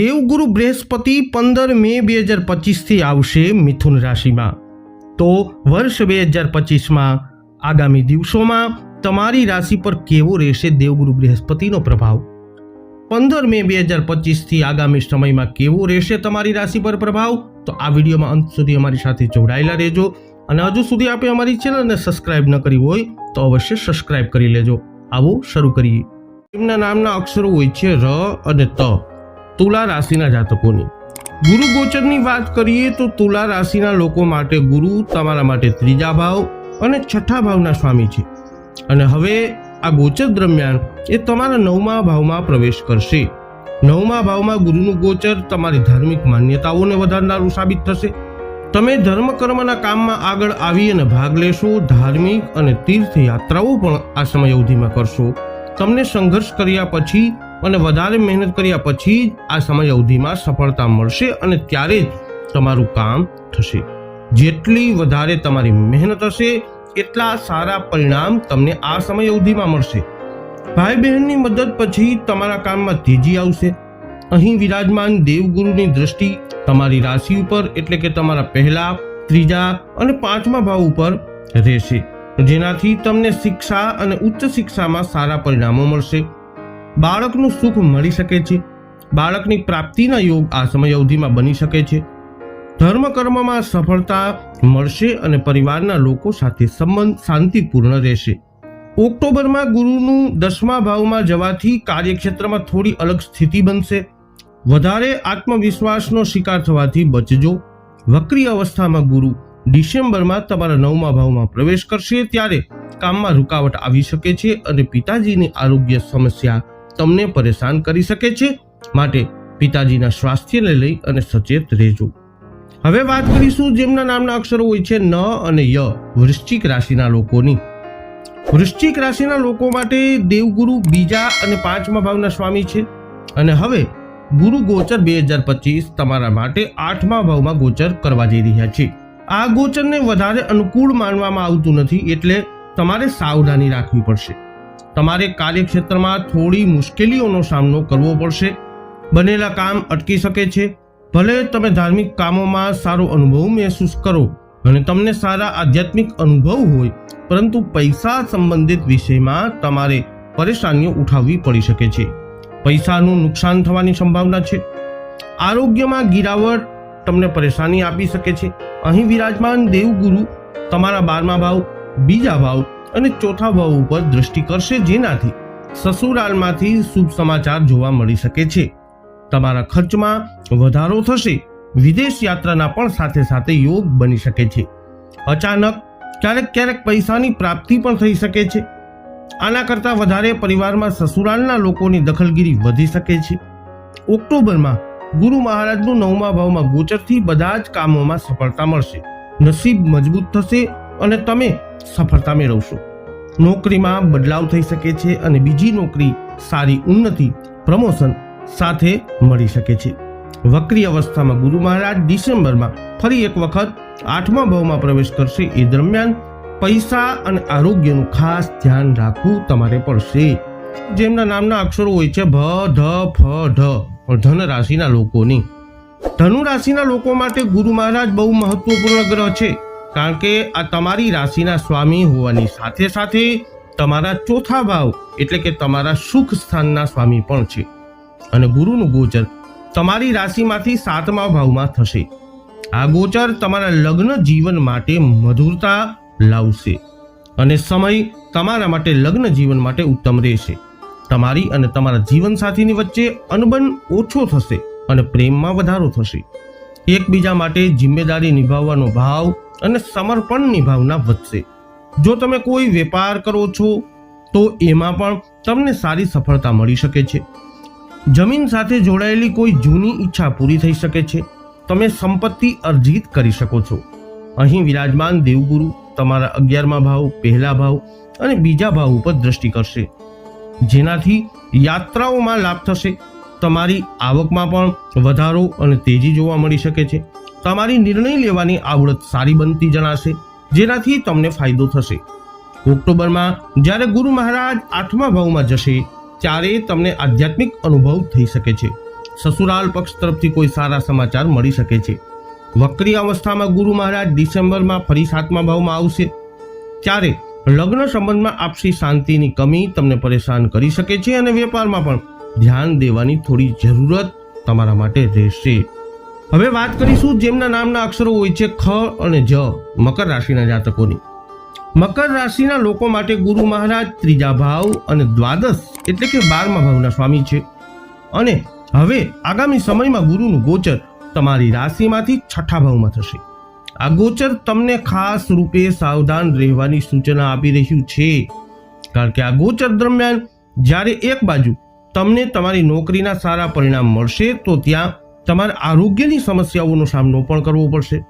દેવગુરુ બૃહસ્પતિ પંદર મે બે હજાર પચીસથી આવશે મિથુન રાશિમાં. તો વર્ષ બે હજાર પચીસમાં, આગામી દિવસોમાં તમારી રાશિ પર કેવો રહેશે દેવગુરુ બૃહસ્પતિનો પ્રભાવ? પંદર મે બે હજાર પચીસથી આગામી સમયમાં કેવો રહેશે તમારી રાશિ પર પ્રભાવ? તો આ વિડીયોમાં અંત સુધી અમારી સાથે જોડાયેલા રહેજો અને હજુ સુધી આપે અમારી ચેનલને સબસ્ક્રાઇબ ન કરી હોય તો અવશ્ય સબસ્ક્રાઇબ કરી લેજો. આવો શરૂ કરીએ. એમના નામના અક્ષરો હોય છે ર અને ત. તુલા રાશિના જાતકોની. ગુરુ ગોચરની વાત કરીએ તો તુલા રાશિના લોકો માટે ગુરુ તમારા માટે ત્રીજા ભાવ અને છઠ્ઠા ભાવના સ્વામી છે. અને હવે આ ગોચર દરમિયાન એ તમારા નવમા ભાવમાં પ્રવેશ કરશે. નવમા ભાવમાં ગુરુનું ગોચર તમારી ધાર્મિક માન્યતાઓને વધારનારું સાબિત થશે. તમે ધર્મ કર્મના કામમાં આગળ આવી અને ભાગ લેશો, ધાર્મિક અને તીર્થયાત્રાઓ પણ આ સમય અવધિમાં કરશો. તમને સંઘર્ષ કર્યા પછી અને વધારે મહેનત કર્યા પછી જ આ સમય અવધિમાં સફળતા મળશે અને ત્યારે જ તમારું કામ થશે. જેટલી વધારે તમારી મહેનત હશે, એટલા સારા પરિણામ તમને આ સમય અવધિમાં મળશે. ભાઈ બહેનની મદદ પછી તમારા કામમાં તેજી આવશે. અહીં વિરાજમાન દેવગુરુની દ્રષ્ટિ તમારી રાશિ ઉપર એટલે કે તમારા પહેલા, ત્રીજા અને પાંચમા ભાવ ઉપર રહેશે. જેનાથી તમને શિક્ષા અને ઉચ્ચ શિક્ષામાં સારા પરિણામો મળશે. બાળકનું સુખ મળી શકે છે. બાળકની પ્રાપ્તિના યોગ આ સમય અવધિમાં બની શકે છે. ધર્મ કર્મમાં સફળતા મળશે અને પરિવારના લોકો સાથે સંબંધ શાંતિપૂર્ણ રહેશે. ઓક્ટોબરમાં ગુરુનું દસમા ભાવમાં જવાથી કાર્યક્ષેત્રમાં થોડી અલગ સ્થિતિ બનશે. વધારે આત્મવિશ્વાસનો શિકાર થવાથી બચજો. વક્રી અવસ્થામાં ગુરુ ડિસેમ્બરમાં તમારા નવમા ભાવમાં પ્રવેશ કરશે ત્યારે કામમાં રૂકાવટ આવી શકે છે અને પિતાજીની આરોગ્ય સમસ્યા તમને પરેશાન કરી શકે છે? માટે પિતાજીના સ્વાસ્થ્યને લઈ અને સચેત રહેજો. હવે વાત કરીશું જેમના નામના અક્ષરો હોય છે ન અને ય, વૃશ્ચિક રાશિના લોકોની. વૃશ્ચિક રાશિના લોકો માટે દેવગુરુ બીજા અને પાંચમા ભાવના સ્વામી છે. અને હવે ગુરુ ગોચર બે હજાર પચીસ તમારા માટે આઠમા ભાવમાં ગોચર કરવા જઈ રહ્યા છે. આ ગોચરને વધારે અનુકૂળ માનવામાં આવતું નથી એટલે તમારે સાવધાની રાખવી પડશે. તમારે કાર્યક્ષેત્રમાં થોડી મુશ્કેલીઓનો સામનો કરવો પડશે. બનેલા કામ અટકી શકે છે. ભલે તમે ધાર્મિક કામોમાં સારો અનુભવ મહેસૂસ કરો અને તમને સારા આધ્યાત્મિક અનુભવ હોય, પરંતુ પૈસા સંબંધિત વિષયમાં તમારે પરેશાનીઓ ઉઠાવવી પડી શકે છે. પૈસાનું નુકસાન થવાની સંભાવના છે. આરોગ્યમાં ગિરાવટ તમને પરેશાની આપી શકે છે. અહીં વિરાજમાન દેવગુરુ, તમારા બારમા ભાવ, બીજા ભાવ અને ચોથા ભાવ ઉપર દ્રષ્ટિ કરશે જેનાથી સસુરાલમાંથી શુભ સમાચાર જોવા મળી શકે છે. તમારા ખર્ચમાં વધારો થશે, વિદેશ યાત્રાના પણ સાથે સાથે યોગ બની શકે છે. અચાનક ક્યારેક ક્યારેક પૈસાની પ્રાપ્તિ પણ થઈ શકે છે. આના કરતાં વધારે પરિવારમાં સસુરાલના લોકોની દખલગીરી વધી શકે છે. ઓક્ટોબરમાં ગુરુ મહારાજનું નવમા ભાવમાં ગોચરથી બધા જ કામોમાં સફળતા મળશે. નસીબ મજબૂત થશે અને તમે સફળતા મેળવશો નોકરીમાં બદલાવ થઈ શકે છે અને બીજી નોકરી સારી ઉન્નતિ, પ્રમોશન સાથે મળી શકે છે. વક્રી અવસ્થામાં ગુરુ મહારાજ ડિસેમ્બરમાં ફરી એક વખત આઠમા ભાવમાં પ્રવેશ કરશે. એ દરમિયાન પૈસા અને આરોગ્યનું ખાસ ધ્યાન રાખવું તમારે પડશે. જેમના નામના અક્ષરો હોય છે ભ ધ, ફ, ઢ. ધન રાશિના લોકોની. ધનુ રાશિના લોકો માટે ગુરુ મહારાજ બહુ મહત્વપૂર્ણ ગ્રહ છે. કારણ કે આ તમારી રાશિના સ્વામી હોવાની સાથે સાથે તમારા ચોથા ભાવ એટલે કે તમારા સુખ સ્થાનના સ્વામી પણ છે. અને ગુરુનું ગોચર તમારી રાશિમાંથી સાતમા ભાવમાં થશે. આ ગોચર તમારા લગ્ન જીવન માટે મધુરતા લાવશે. અને સમય તમારા માટે લગ્ન જીવન માટે ઉત્તમ રહેશે. તમારી અને તમારા જીવનસાથીની વચ્ચે અનબન ઓછો થશે અને પ્રેમમાં વધારો થશે. એકબીજા માટે જિમ્મેદારી નિભાવવાનો ભાવ અને સમર્પણની ભાવના વધશે. જો તમે કોઈ વેપાર કરો છો, તો એમાં પણ તમને સારી સફળતા મળી શકે છે. જમીન સાથે જોડાયેલી કોઈ જૂની ઈચ્છા પૂરી થઈ શકે છે. તમે સંપત્તિ અર્જિત કરી શકો છો. અહીં વિરાજમાન દેવગુરુ તમારા અગિયારમા ભાવ, પહેલા ભાવ અને બીજા ભાવ ઉપર દ્રષ્ટિ કરશે. જેનાથી યાત્રાઓમાં લાભ થશે. તમારી આવકમાં પણ વધારો અને તેજી જોવા મળી શકે છે. તમારી નિર્ણય લેવાની આવડત સારી બનતી જણાશે, જેનાથી તમને ફાયદો થશે. ઓક્ટોબરમાં જ્યારે ગુરુ મહારાજ આઠમા ભાવમાં જશે, ત્યારે તમને આધ્યાત્મિક અનુભવ થઈ શકે છે. સસુરાલ પક્ષ તરફથી કોઈ સારા સમાચાર મળી શકે છે. વક્રી અવસ્થામાં ગુરુ મહારાજ ડિસેમ્બરમાં ફરી સાતમા ભાવમાં આવશે. ત્યારે લગ્ન સંબંધમાં આપસી શાંતિની કમી તમને પરેશાન કરી શકે છે અને વેપારમાં પણ ધ્યાન દેવાની થોડી જરૂરત તમારા માટે રહેશે. હવે વાત કરીશું જેમના નામના અક્ષરો હોય છે ખ અને જ, મકર રાશિના જાતકોની. મકર રાશિના લોકો માટે ગુરુ મહારાજ, ત્રીજા ભાવ અને દ્વાદશ એટલે કે બારમા ભાવના સ્વામી છે. અને હવે આગામી સમયમાં ગુરુનું ગોચર તમારી રાશિમાંથી છઠ્ઠા ભાવમાં થશે. આ ગોચર તમને ખાસ રૂપે સાવધાન રહેવાની સૂચના આપી રહ્યું છે. કારણ કે આ ગોચર દરમિયાન જ્યારે એક બાજુ તમને તમારી નોકરીના સારા પરિણામ મળશે, તો ત્યાં તમારે આરોગ્યની સમસ્યાઓનો સામનો પણ કરવો પડશે.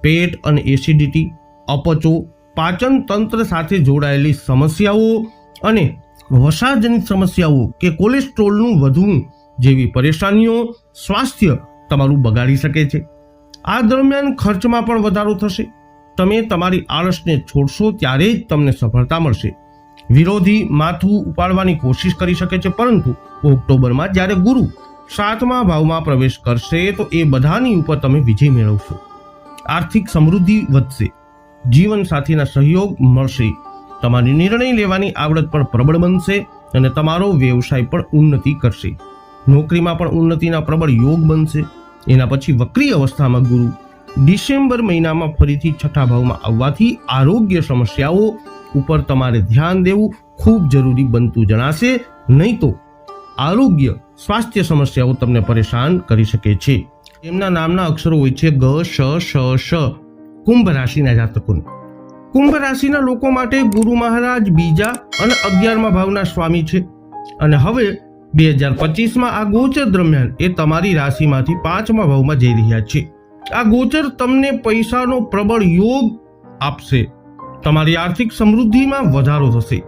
પેટ અને એસિડિટી, અપચો, પાચન તંત્ર સાથે જોડાયેલી સમસ્યાઓ અને વસાજનિત સમસ્યાઓ કે કોલેસ્ટ્રોલનું વધવું જેવી પરેશાનીઓ સ્વાસ્થ્ય તમારું બગાડી શકે છે. આ દરમિયાન ખર્ચમાં પણ વધારો થશે. તમે તમારી આળસને છોડશો ત્યારે જ તમને સફળતા મળશે. વિરોધી માથું ઉપાડવાની કોશિશ કરી શકે છે, પરંતુ ઓક્ટોબરમાં જ્યારે ગુરુ સાતમા ભાવમાં પ્રવેશ કરશે તો એ બધાની ઉપર તમે વિજય મેળવશો. આર્થિક સમૃદ્ધિ વધશે. જીવન સાથીના સહયોગ મળશે. તમારી નિર્ણય લેવાની આવડત પણ પ્રબળ બનશે અને તમારો વ્યવસાય પણ ઉન્નતિ કરશે. નોકરીમાં પણ ઉન્નતિના પ્રબળ યોગ બનશે. એના પછી વક્રી અવસ્થામાં ગુરુ. ડિસેમ્બર મહિનામાં ફરીથી છઠ્ઠા ભાવમાં આવવાથી આરોગ્ય સમસ્યાઓ ઉપર તમારે ધ્યાન દેવું ખૂબ જરૂરી બનતું જણાશે. નહીં તો આરોગ્ય, સ્વાસ્થ્ય સમસ્યાઓ તમને પરેશાન કરી શકે છે. એમના નામના અક્ષરો હોય છે ગ, શ શ શ. કુંભ રાશિના જાતકોને. કુંભ રાશિના લોકો માટે ગુરુ મહારાજ, બીજા અને અગિયારમા ભાવના સ્વામી છે. અને હવે બે હજાર પચીસમાં આ ગોચર દરમિયાન એ તમારી રાશિમાંથી પાંચમા ભાવમાં જઈ રહ્યા છે. આ ગોચર તમને પૈસાનો પ્રબળ યોગ આપશે. તમારી આર્થિક સમૃદ્ધિમાં વધારો થશે.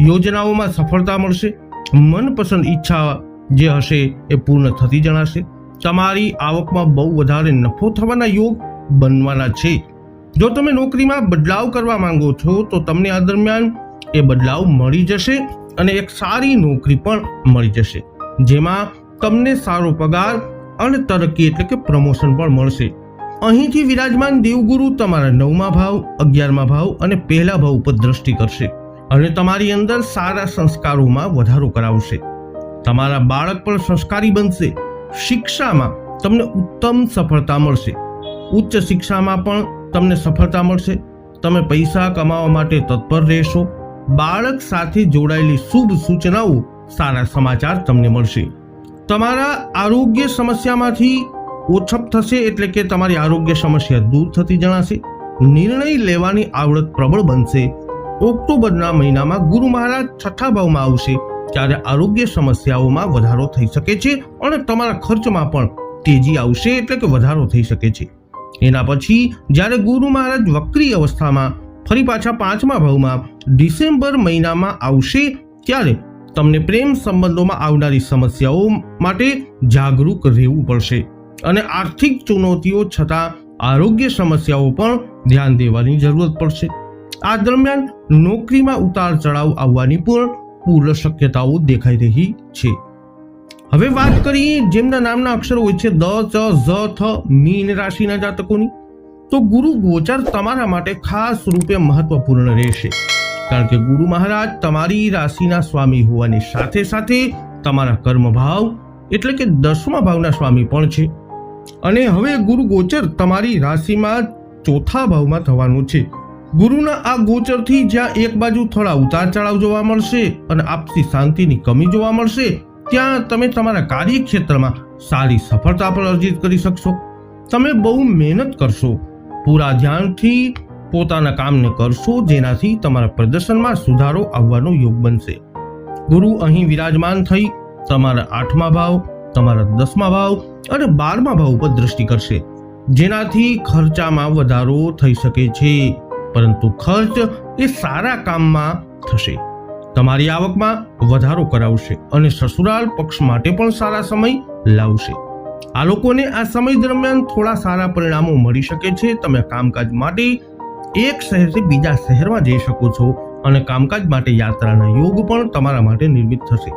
યોજનાઓમાં સફળતા મળશે. મનપસંદ ઈચ્છા જે હશે એ પૂર્ણ થતી જણાશે. તમારી આવકમાં બહુ વધારે નફો થવાના યોગ બનવાના છે. જો તમે નોકરીમાં બદલાવ કરવા માંગો છો, તો તમને આ દરમિયાન એ બદલાવ મળી જશે અને એક સારી નોકરી પણ મળી જશે, જેમાં તમને સારો પગાર અને તરક્કી એટલે કે પ્રમોશન પણ મળશે. અહીંથી વિરાજમાન દેવગુરુ તમારા નવમા ભાવ, અગિયારમા ભાવ અને પહેલા ભાવ ઉપર દ્રષ્ટિ કરશે. અને તમારી અંદર સારા સંસ્કારોમાં વધારો કરાવશે. તમારા બાળક પણ સંસ્કારી બનશે. શિક્ષામાં તમને ઉત્તમ સફળતા મળશે. ઉચ્ચ શિક્ષામાં પણ તમને સફળતા મળશે. તમે પૈસા કમાવા માટે તત્પર રહેશો. બાળક સાથે જોડાયેલી શુભ સૂચનાઓ, સારા સમાચાર તમને મળશે. તમારા આરોગ્ય સમસ્યામાંથી ઓછપ થશે એટલે કે તમારી આરોગ્ય સમસ્યા દૂર થતી જણાશે. નિર્ણય લેવાની આવડત પ્રબળ બનશે. ઓક્ટોબરના મહિનામાં ગુરુ મહારાજ છઠ્ઠા ભાવમાં આવશે, ત્યારે આરોગ્ય સમસ્યાઓમાં વધારો થઈ શકે છે અને તમારા ખર્ચમાં પણ તેજી આવશે એટલે કે વધારો થઈ શકે છે. એના પછી, જ્યારે ગુરુ મહારાજ વક્રી અવસ્થામાં ફરી પાછા પાંચમા ભાવમાં ડિસેમ્બર મહિનામાં આવશે, ત્યારે તમને પ્રેમ સંબંધોમાં આવનારી સમસ્યાઓ માટે જાગરૂક રહેવું પડશે અને આર્થિક ચુનૌતીઓ છતાં આરોગ્ય સમસ્યાઓ પણ ધ્યાન દેવાની જરૂરત પડશે. આ દરમિયાન નોકરીમાં ઉતાર ચઢાવ આવવાની પણ પૂર્ણ શક્યતાઓ દેખાઈ રહી છે. હવે વાત કરીએ જેમના નામના અક્ષરો હોય છે દ, ચ, ઝ, થ, મીન રાશિના જાતકોની. તો ગુરુ ગોચર તમારા માટે ખાસ રૂપે મહત્વપૂર્ણ રહેશે. કારણ કે ગુરુ મહારાજ તમારી રાશિના સ્વામી હોવાની સાથે સાથે તમારા કર્મ ભાવ એટલે કે દસમા ભાવના સ્વામી પણ છે. અને હવે ગુરુ ગોચર તમારી રાશિમાં ચોથા ભાવમાં થવાનું છે. ગુરુના આ ગોચરથી જ્યાં એક બાજુ થોડા ઉતાર ચઢાવ જોવા મળશે અને આપસી શાંતિની કમી જોવા મળશે, ત્યાં તમે તમારા કાર્યક્ષેત્રમાં સારી સફળતા પણ અર્જિત કરી શકશો. તમે બહુ મહેનત કરશો. પૂરા ધ્યાનથી પોતાના કામને કરશો, જેનાથી તમારા પ્રદર્શનમાં સુધારો આવવાનો યોગ બનશે. ગુરુ અહીં વિરાજમાન થઈ તમારા આઠમા ભાવ, તમારા દસમા ભાવ અને બારમા ભાવ ઉપર દ્રષ્ટિ કરશે. જેનાથી ખર્ચામાં વધારો થઈ શકે છે. પરંતુ ખર્ચ એ સારા કામમાં થશે. તમારી આવકમાં વધારો કરાવશે અને સસુરાલ પક્ષ માટે પણ સારા સમય લાવશે. આ લોકોને આ સમય દરમિયાન થોડા સારા પરિણામો મળી શકે છે. તમે કામકાજ માટે એક શહેરથી બીજા શહેરમાં જઈ શકો છો અને કામકાજ માટે યાત્રાના યોગ પણ તમારા માટે નિર્મિત થશે.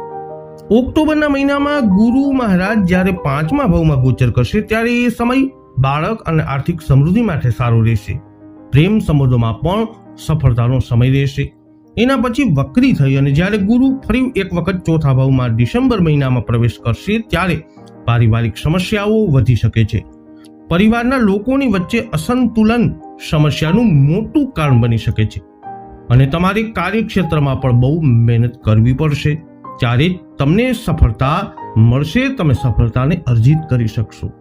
ઓક્ટોબરના મહિનામાં ગુરુ મહારાજ જ્યારે પાંચમા ભાવમાં ગોચર કરશે ત્યારે એ સમય બાળક અને આર્થિક સમૃદ્ધિ માટે સારો રહેશે. પ્રેમ સંબંધોમાં પણ સફળતાનો સમય રહેશે. એના પછી વક્રી થઈ અને જ્યારે ગુરુ ફરી એક વખત ચોથા ભાવમાં ડિસેમ્બર મહિનામાં પ્રવેશ કરશે ત્યારે પારિવારિક સમસ્યાઓ વધી શકે છે. પરિવારના લોકોની વચ્ચે અસંતુલન સમસ્યાનું મોટું કારણ બની શકે છે. અને તમારે કાર્યક્ષેત્રમાં પણ બહુ મહેનત કરવી પડશે. ત્યારે તમને સફળતા મળશે, તમે સફળતાને અર્જિત કરી શકશો.